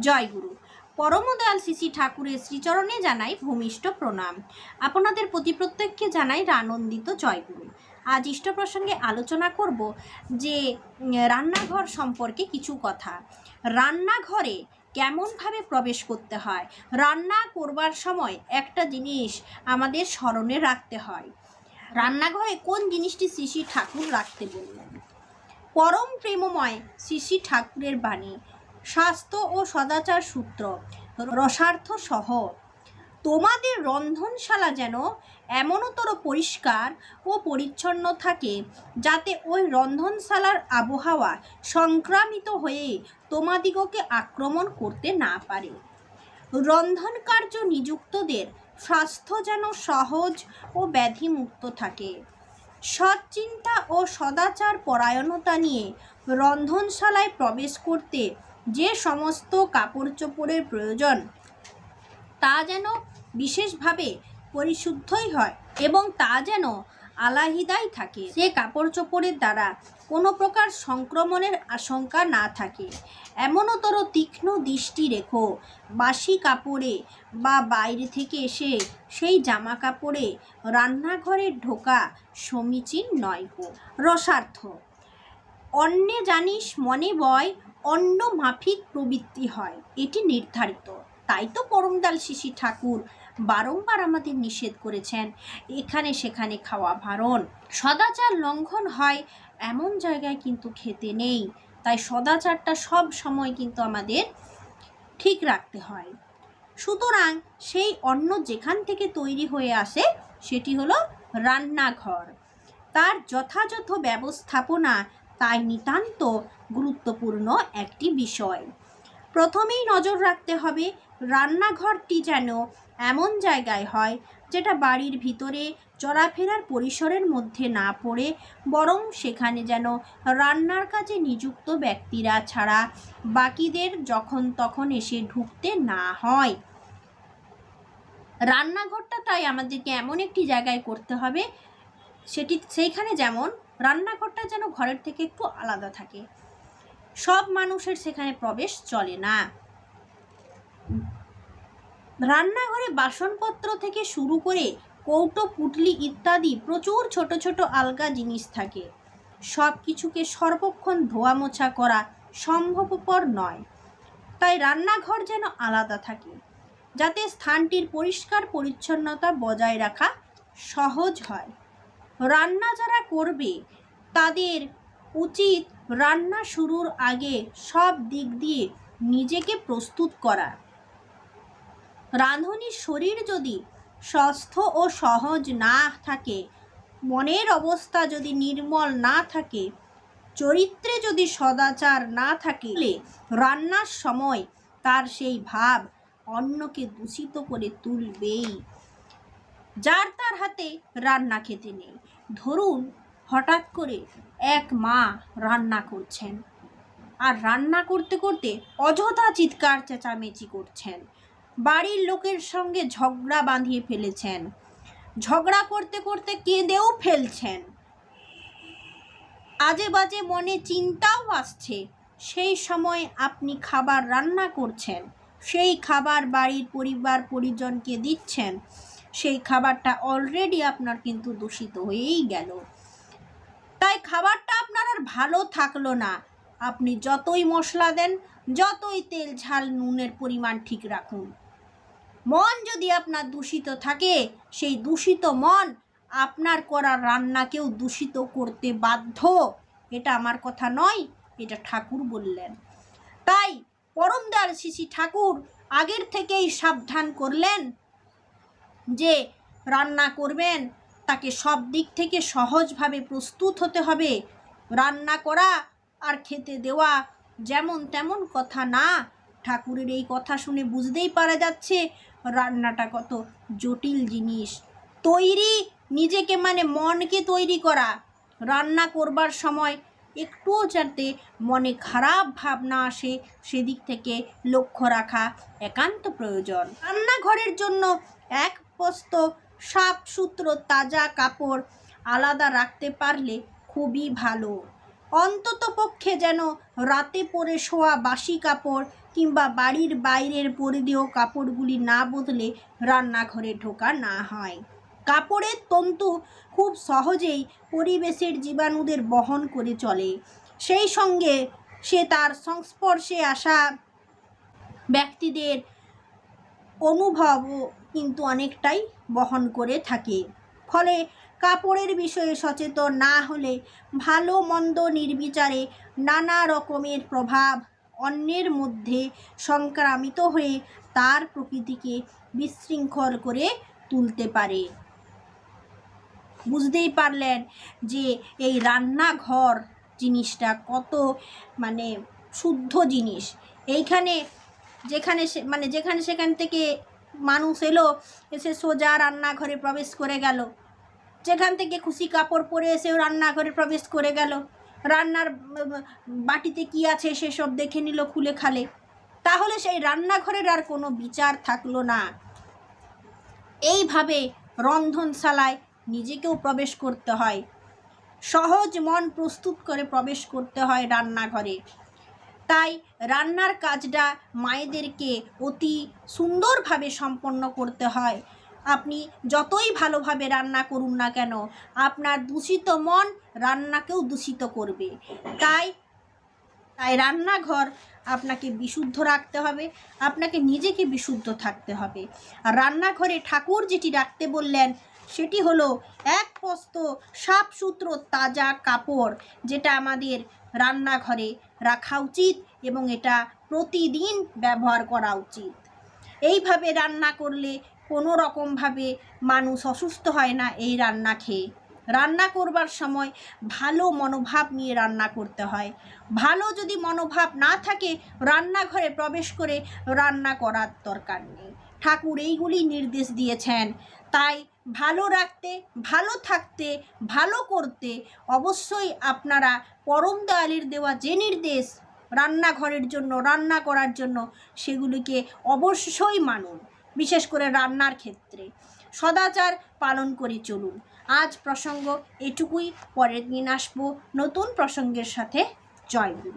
জয়গুরু পরমদয়াল শ্রী ঠাকুরের শ্রীচরণে জানাই ভূমিষ্ঠ প্রণাম। আপনাদের প্রতি প্রত্যেককে জানাই আনন্দিত জয়গুরু আজ ইষ্ট প্রসঙ্গে আলোচনা করব যে রান্নাঘর সম্পর্কে কিছু কথা। রান্নাঘরে কেমনভাবে প্রবেশ করতে হয়? রান্না করবার সময় একটা জিনিস আমাদের স্মরণে রাখতে হয়। রান্নাঘরে কোন জিনিসটি শ্রী ঠাকুর রাখতে বললেন? পরম প্রেমময় শ্রী ঠাকুরের বাণী। স্বাস্থ্য ও সদাচার সূত্র, রসার্থ সহ। তোমাদের রন্ধনশালা যেন এমনতর পরিষ্কার ও পরিচ্ছন্ন থাকে, যাতে ওই রন্ধনশালার আবহাওয়া সংক্রামিত হয়ে তোমাদিগকে আক্রমণ করতে না পারে। রন্ধন কার্য নিযুক্তদের স্বাস্থ্য যেন সহজ ও ব্যাধিমুক্ত থাকে। সৎচিন্তা ও সদাচার পরায়ণতা নিয়ে রন্ধনশালায় প্রবেশ করতে যে সমস্ত কাপড় চোপড়ের প্রয়োজন, তা যেন বিশেষভাবে পরিশুদ্ধই হয় এবং তা যেন আলাহিদাই থাকে। সে কাপড় চোপড়ের দ্বারা কোনো প্রকার সংক্রমণের আশঙ্কা না থাকে। এমনতর তীক্ষ্ণ দৃষ্টি রেখো, বাসি কাপড়ে বা বাইরে থেকে এসে সেই জামা কাপড়ে রান্নাঘরে ঢোকা সমীচীন নয় গো রসার্থ, অন্যে জানিস মনে বয় অন্য মাফিক প্রবৃত্তি হয়, এটি নির্ধারিত। তাই তো পরমদাল শিশি ঠাকুর বারংবার আমাদের নিষেধ করেছেন, এখানে সেখানে খাওয়া ভারণ। সদাচার লঙ্ঘন হয়, এমন জায়গায় কিন্তু খেতে নেই। তাই সদাচারটা সব সময় কিন্তু আমাদের ঠিক রাখতে হয়। সুতরাং সেই অন্ন যেখান থেকে তৈরি হয়ে আসে, সেটি হলো রান্নাঘর। তার যথাযথ ব্যবস্থাপনা তাই নিতান্ত গুরুত্বপূর্ণ একটি বিষয়। প্রথমেই নজর রাখতে হবে, রান্নাঘরটি যেন এমন জায়গায় হয় যেটা বাড়ির ভিতরে চলাফেরার পরিসরের মধ্যে না পড়ে, বরং সেখানে যেন রান্নার কাজে নিযুক্ত ব্যক্তিরা ছাড়া বাকিদের যখন তখন এসে ঢুকতে না হয়। রান্নাঘরটা তাই আমাদেরকে এমন একটি জায়গায় করতে হবে, সেটি, সেইখানে যেমন রান্নাঘরটা যেন ঘরের থেকে একটু আলাদা থাকে। সব মানুষের সেখানে প্রবেশ চলে না। রান্নাঘরে বাসনপত্র থেকে শুরু করে কৌটো, পুটলি ইত্যাদি প্রচুর ছোট ছোট আলগা জিনিস থাকে। সব কিছুকে সর্বক্ষণ ধোয়া মোছা করা সম্ভবপর নয়। তাই রান্নাঘর যেন আলাদা থাকে, যাতে স্থানটির পরিষ্কার পরিচ্ছন্নতা বজায় রাখা সহজ হয়। রান্না যারা করবে, তাদের উচিত রান্না শুরুর আগে সব দিক দিয়ে নিজেকে প্রস্তুত করা। রাঁধুনির শরীর যদি সুস্থ ও সহজ না থাকে, মনের অবস্থা যদি নির্মল না থাকে, চরিত্রে যদি সদাচার না থাকে রান্নার সময় তার সেই ভাব অন্যকে দূষিত করে তুলবেই। যার তার হাতে রান্না খেতে নেই। ধরুন হঠাৎ করে এক মা রান্না করছেন আর রান্না করতে করতে অযথা চিৎকার চেঁচামেচি করছেন। বাড়ির লোকের সঙ্গে ঝগড়া বাঁধিয়ে ফেলেছেন। ঝগড়া করতে করতে কেঁদেও ফেলছেন। আজে বাজে মনে চিন্তাও আসছে, সেই সময় আপনি খাবার রান্না করছেন, সেই খাবার বাড়ির পরিবার পরিজনকে দিচ্ছেন সেই খাবারটা অলরেডি আপনার কিন্তু দূষিত হয়েই গেল। তাই খাবারটা আপনার আর ভালো থাকল না। আপনি যতই মশলা দেন, যতই তেল, ঝাল, নুনের পরিমাণ ঠিক রাখুন। মন যদি আপনার দূষিত থাকে, সেই দূষিত মন আপনার করা রান্নাকেও দূষিত করতে বাধ্য। এটা আমার কথা নয়, এটা ঠাকুর বললেন। তাই পরমদার শিশি ঠাকুর আগের থেকেই সাবধান করলেন। যে রান্না করবেন, তাকে সব দিক থেকে সহজভাবে প্রস্তুত হতে হবে। রান্না করা আর খেতে দেওয়া যেমন তেমন কথা না। ঠাকুরের এই কথা শুনে বুঝতেই পারা যাচ্ছে রান্নাটা কত জটিল জিনিস। তৈরি নিজেকে মানে মনকে তৈরি করা। রান্না করবার সময় একটুও যাতে মনে খারাপ ভাবনা আসে, সেদিক থেকে লক্ষ্য রাখা একান্ত প্রয়োজন। রান্নাঘরের জন্য এক পোস্ত সাপ সূত্র তাজা কাপড় আলাদা রাখতে পারলে খুবই ভালো। অন্তত পক্ষে যেন রাতে পরে শোয়া বাসি কাপড় কিংবা বাড়ির বাইরের পরিধেয় কাপড়গুলি না বদলে রান্নাঘরে ঢোকা না হয়। কাপড়ের তন্তু খুব সহজেই পরিবেশের জীবাণুদের বহন করে চলে। সেই সঙ্গে সে তার সংস্পর্শে আসা ব্যক্তিদের অনুভবও কিন্তু অনেকটাই বহন করে থাকে। ফলে কাপড়ের বিষয়ে সচেতন না হলে ভালো মন্দ নির্বিচারে নানা রকমের প্রভাব অন্যের মধ্যে সংক্রামিত হয়ে তার প্রকৃতিকে বিশৃঙ্খল করে তুলতে পারে। বুঝতেই পারলেন যে এই রান্নাঘর জিনিসটা কত মানে শুদ্ধ জিনিস। এইখানে যেখানে মানে যেখানে সেখান থেকে মানুষ এলো, এসে সোজা রান্নাঘরে প্রবেশ করে গেল। যেখান থেকে খুশি কাপড় পরে এসেও রান্নাঘরে প্রবেশ করে গেল। রান্নার বাটিতে কি আছে সেসব দেখে নিল খুলে খালে। তাহলে সেই রান্নাঘরের আর কোনো বিচার থাকল না। এইভাবে রন্ধনশালায় নিজেকেও প্রবেশ করতে হয়। সহজ মন প্রস্তুত করে প্রবেশ করতে হয় রান্নাঘরে। তাই রান্নার কাজটা মায়েদেরকে অতি সুন্দরভাবে সম্পন্ন করতে হয়। আপনি যতই ভালোভাবে রান্না করুন না কেন, আপনার দূষিত মন রান্নাকেও দূষিত করবে। তাই তাই রান্নাঘর আপনাকে বিশুদ্ধ রাখতে হবে, আপনাকে নিজেকে বিশুদ্ধ থাকতে হবে। আর রান্নাঘরে ঠাকুর যেটি রাখতে বললেন, সেটি হলো এক পস্ত সাফ সুতরো তাজা কাপড়, যেটা আমাদের রান্নাঘরে রাখা উচিত এবং এটা প্রতিদিন ব্যবহার করা উচিত। এইভাবে রান্না করলে কোনো রকমভাবে মানুষ অসুস্থ হয় না এই রান্না খেয়ে। রান্না করবার সময় ভালো মনোভাব নিয়ে রান্না করতে হয়। ভালো যদি মনোভাব না থাকে, রান্নাঘরে প্রবেশ করে রান্না করার দরকার নেই। ঠাকুর এইগুলি নির্দেশ দিয়েছেন। তাই ভালো রাখতে, ভালো থাকতে, ভালো করতে অবশ্যই আপনারা পরম দয়ালের দেওয়া যে নির্দেশ রান্নাঘরের জন্য, রান্না করার জন্য, সেগুলিকে অবশ্যই মানুন, বিশেষ করে রান্নার ক্ষেত্রে। সদাচার পালন করে চলুন। আজ প্রসঙ্গ এটুকুই, পরের দিন আসব নতুন প্রসঙ্গের সাথে। জয় গুরু